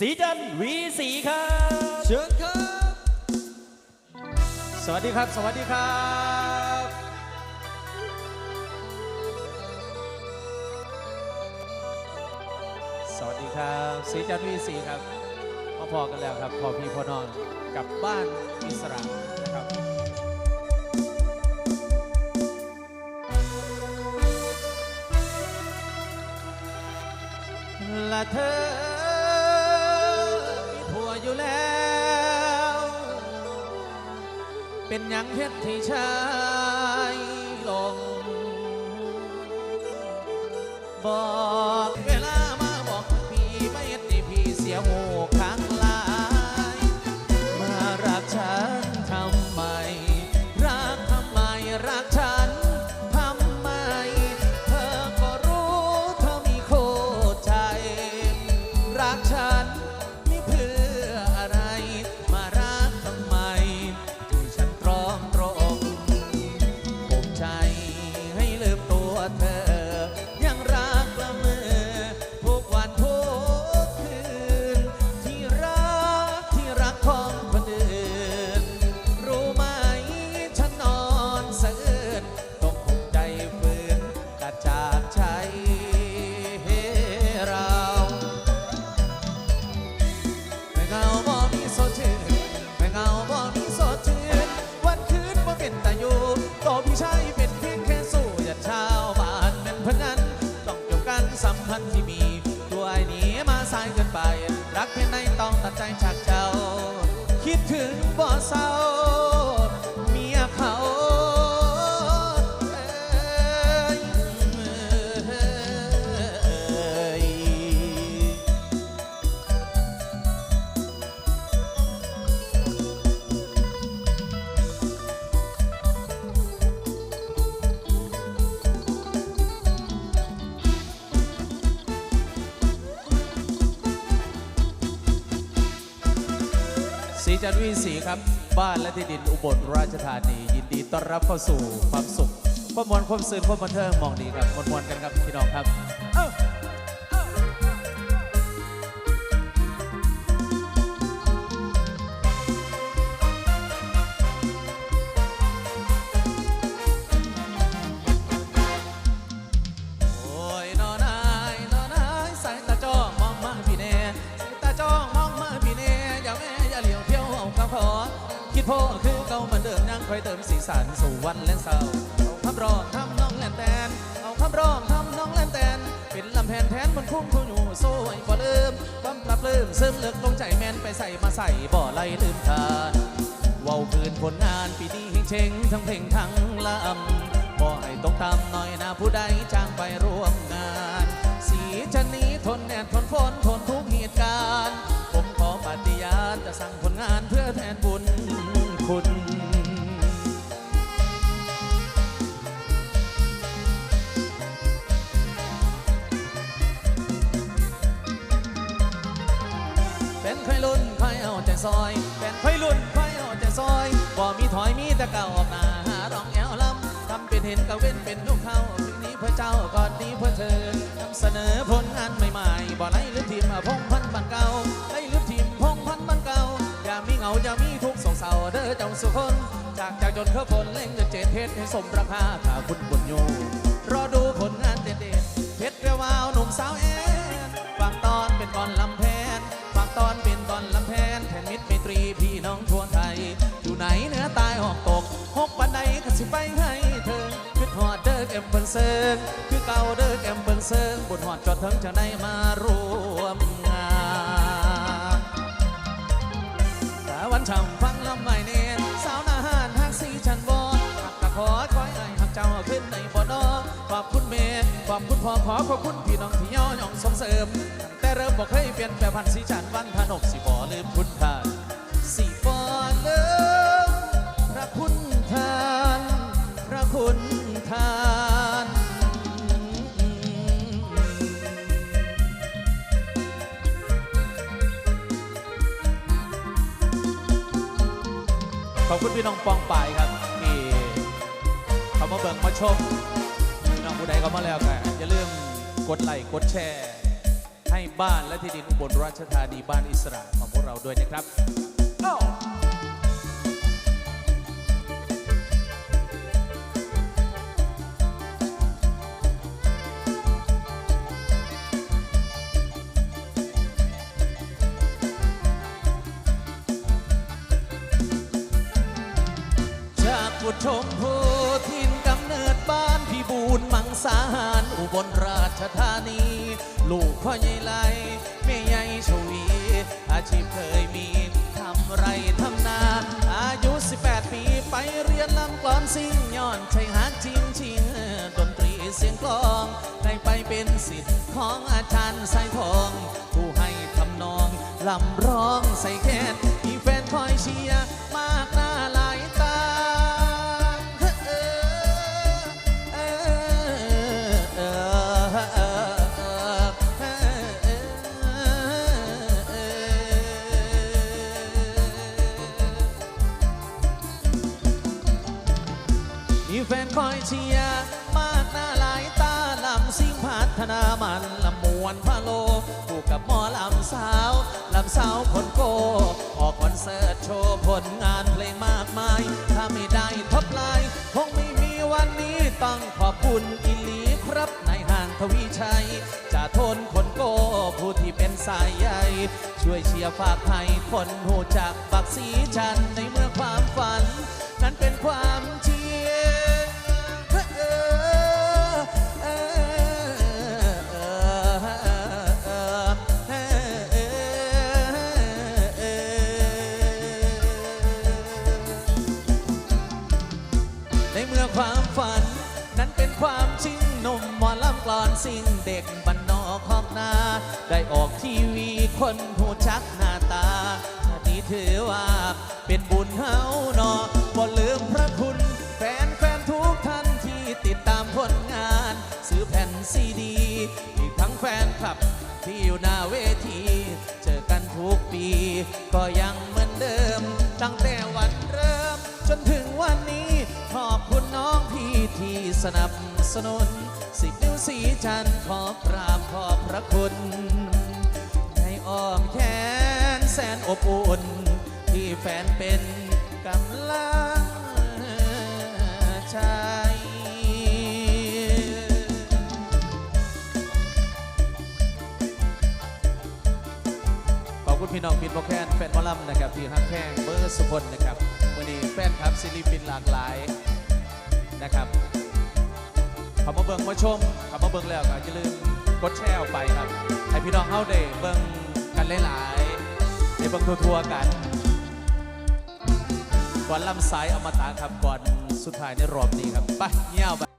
สีจันทร์วีสีครับเชิญครับ สวัสดีครับ สวัสดีครับสวัสดีครับสีจันทร์วีสีครับมาพอกันแล้วครับพอพี่พอนอนกับบ้านอิสระนะครับและเธอมีผัว อยู่แล้ว เป็นหยังเฮ็ดที่ชายลงบอกเวลามาบอกพี่ไม่เฮ็ดให้พี่เสียหูข้างหลาย มารักฉันทำไม รักทำไมรักฉันทำไม เธอก็รู้เธอมีโคตรใจ รักฉัน รักเพียงไหนต้องตัดใจจากเจ้า คิดถึงบ่เศร้า สีจันทวีสีครับ บ้านและที่ดินอุบลราชธานี ยินดีต้อนรับเข้าสู่ความสุขความมวลความสื่นความบันเทิงมองดีครับมวลมวลๆกันครับพี่น้องครับ พ่อคือเก่ามือนเดิมยังคอยเติมสีสันสู่วันและเศร้าเอาคำร้องทำน้องแลนแตนเอาคำร้องทำน้องแลนแตนเป็นลำแผนแทนบนคุ้มผู้อยู่โซ่ไอ้บ่ลืมความปรับลืมซึมเลือกลงใจแมนไปใส่มาใส่บ่ไล่ลืมทานเว้าคืนผลงานปีนี้เชงทั้งเพลงทั้งลำบ่ให้ตกต่ำหน่อยนะผู้ใดจ้างไปร่วมงาน สีจะนีทนแดดทนฝนทนทุกเหตุการณ์ ผมขอปฏิญาณจะสั่งผลงานเพื่อแทน คุณ เป็นใครรุ่นใครเอาใจซอย เป็นใครรุ่นใครเอาใจซอย บ่มีถอยมีแต่เก่าออกหน้าหารองแอวลำทำเป็นเห็นกับเว้นเป็นลูกเขาคืนนี้เพื่อเจ้าก่อนนี้เพื่อเธอนำเสนอผลงานใหม่ๆ บ่ไล่ลืมทีมพงพันบันเก่าไล่ลืมทีมพงพันบันเก่าอย่ามีเหงาอย่ามีทุกข์โศก เศร้าเด้อเจ้าสุคนจากจากจนเข้าฝนเล่งเงินเจ็ดเพชรให้สมราคาถ้าคุณบุญโยรอดูผลงานเด็ดๆเพชรแวววาวหนุ่มสาวแอนบางตอนเป็นก่อนลำแพนบางตอนเป็นตอนลำแพนแทนมิตรไมตรีพี่น้องทั่วไทย อยู่ไหนเนื้อตายออกตกหกปันใดก็สิไปให้เธอคือหอดเด้อแกมเปิงเซิงคือเก่าเด้อแกมเปิงเซิงบนหอดจอดถึงจะได้มาร่วมงานแต่วันช่ำฟัง ลำไม่เนนสาวนาหานหักสีชันบอหักตะขอคอยไอ้หักเจ้าขึ้นในบ่อนอขอบคุณเมย์ขอบคุณพ่อขอขอบคุณพี่น้องที่ย่อย่องส่งเสริม แต่เริ่มบอกเคยเปลี่ยนแปลพันสีฉันวันพนกสิบ่ลืมคุณทา ขอบคุณพี่น้องปองป่ายครับที่เขามาเบิ่งมาชมพี่น้องผู้ใดเขามาแล้วก็อย่าลืมกดไลค์กดแชร์ ให้บ้านและที่ดินอุบลราชธานีบ้านอิสระของพวกเราด้วยนะครับ จากผู้ชมผู้ทินกำเนิดบ้านพี่บูนมังสาหารอุบลราชธานี ลูกพ่อใหญ่ไลแม่ใหญ่ชวี อาชีพเคยมีทำไรทำนา อายุ 18 ปีไปเรียนลำกลอนซิ่งย้อนช่ฮักจริงชิงดนตรีเสียงกลองได้ไปเป็นสิทธิ์ของอาจารย์สายทอง ผู้ให้ทำนองลำร้องใส่แคนมีแฟนคอยเชียร์มากน้า แฟนคอยเชียร์มาหน้าหลายตาลำซิ่งพัฒนามันลำมวนพะโลผูกกับหมอลำสาวลำสาวคนโก ออกคอนเสิร์ตโชว์ผลงานเพลงมากมาย ถ้าไม่ได้ท็อปไลน์คงไม่มีวันนี้ต้องขอบคุณอิลีครับในายห้างทวีชัยจะทนคนโกผู้ที่เป็นสายใยช่วยเชียร์ฝากให้คนหูจักบักสีชันในเมื่อความฝัน นั้นเป็นความจริง เมื่อความฝัน นั้นเป็นความจริงนมหมอลำกลอนสิ่งเด็กบ้านนอกขอกนา ได้ออกทีวีคนหูชักหน้าตาอันนี้ถือว่า เป็นบุญเฮาเนอบ่ลืมพระคุณแฟนแฟนทุกท่านที่ติดตามผลงาน ซื้อแผ่นซีดีอีกทั้งแฟนคลับที่อยู่หน้าเวที เจอกันทุกปี ก็ยังเหมือนเดิมตั้งแต่ นถึงวันนี้ ขอบคุณน้องพี่ที่สนับสนุนสิบนิ้วสีจันขอกราบขอบพระคุณ ในอ้อมแขนแสนอบอุ่น ที่แฟนเป็นกำลังใจขอบคุณพี่น้องพินโมแคนแฟนมอลำนะครับ ที่ฮักแข้งเบอร์สุพลนะครับ ฟนครับศิลปินหลากหลายนะครับเขามาเบิ้งมาชมเขามาเบิ้งแล้วก็อย่าลืมกดแชร์ออกไปครับให้พี่น้องเข้าได้เบิ้งกันหลายๆในเบิ้งทัวร์ๆกันก่อนลำสายอมตะครับก่อนสุดท้ายในรอบนี้ครับไปเงี้ยวไป